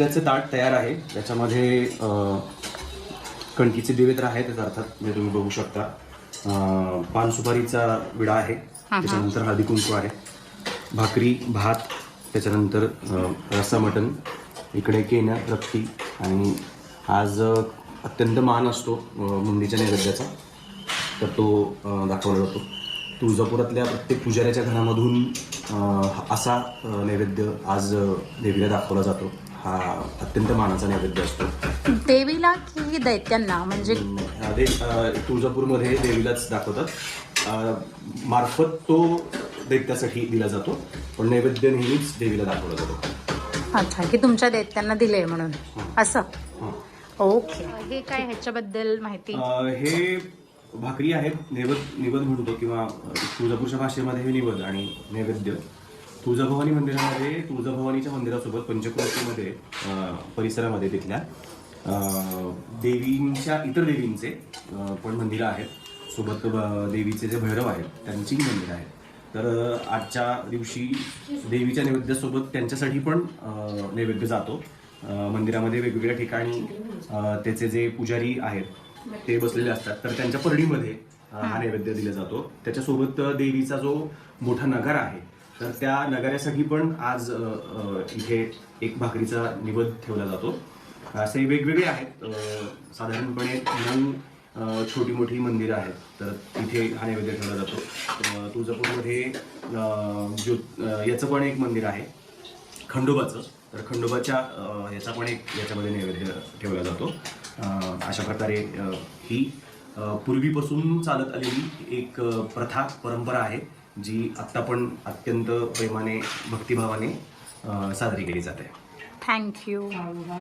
त्याचं ताट तयार आहे. त्याच्यामध्ये कणकीचे दिवे तर आहेतच अर्थात जे तुम्ही बघू शकता. अ, पान सुपारीचा विडा आहे. त्याच्यानंतर हळदी कुंकू आहे. भाकरी भात त्याच्यानंतर रस्सा मटण इकडे केन्या रक्ती आणि आज अत्यंत मान असतो मुंडीच्या नैवेद्याचा. तर तो दाखवला जातो. तुळजापुरातल्या प्रत्येक पुजाऱ्याच्या घरामधून असा नैवेद्य आज देवीला दाखवला जातो. हा अत्यंत मानाचा नैवेद्य असतो. देवीला की दैत्यांना? म्हणजे अ, तुळजापूरमध्ये देवीलाच दाखवतात. मार्फत तो दैत्यासाठी दिला जातो पण नैवेद्य नेहमीच देवीला दाखवला जातो. अच्छा की तुमच्या दैत्यांना दिले म्हणून. असं? हां. ओके. हे काय ह्याच्याबद्दल माहिती? हे भाकरी आहेत निवद निवद म्हणतो किंवा तुळजापूरच्या भाषेमध्ये हे निवद आणि नैवेद्य. तुळजाभवानी मंदिरामध्ये तुळजाभवानीच्या मंदिरासोबत पंचक्रोशीमध्ये परिसरामध्ये तिथल्या देवींच्या इतर देवींचे पण मंदिरं आहेत. सोबत देवीचे जे भैरव आहेत त्यांची मंदिरं आहेत. तर आजच्या दिवशी देवीच्या नैवेद्यासोबत त्यांच्यासाठी पण नैवेद्य जातो. मंदिरामध्ये वेगवेगळ्या ठिकाणी त्याचे जे पुजारी आहेत ते बसलेले असतात. तर त्यांच्या परडीमध्ये हा नैवेद्य दिला जातो. त्याच्यासोबत देवीचा जो मोठा नगारा आहे तर त्या नगाऱ्यासाठी पण आज इथे एक भाकरीचा निवद ठेवला जातो. असे वेगवेगळे आहेत. साधारणपणे नऊ छोटी मोठी मंदिरं आहेत. तर तिथे हा नैवेद्य ठेवला जातो. तुळजापूरमध्ये ज्यो याचं पण एक मंदिर आहे. खंडोबाचं. तर खंडोबाच्या याचा पण एक याच्यामध्ये नैवेद्य ठेवला जातो. अशा प्रकारे ही पूर्वीपासून चालत आलेली एक प्रथा परंपरा आहे. जी आत्ता पण अत्यंत प्रेमाने भक्तिभावाने साजरी केली जाते. थँक्यू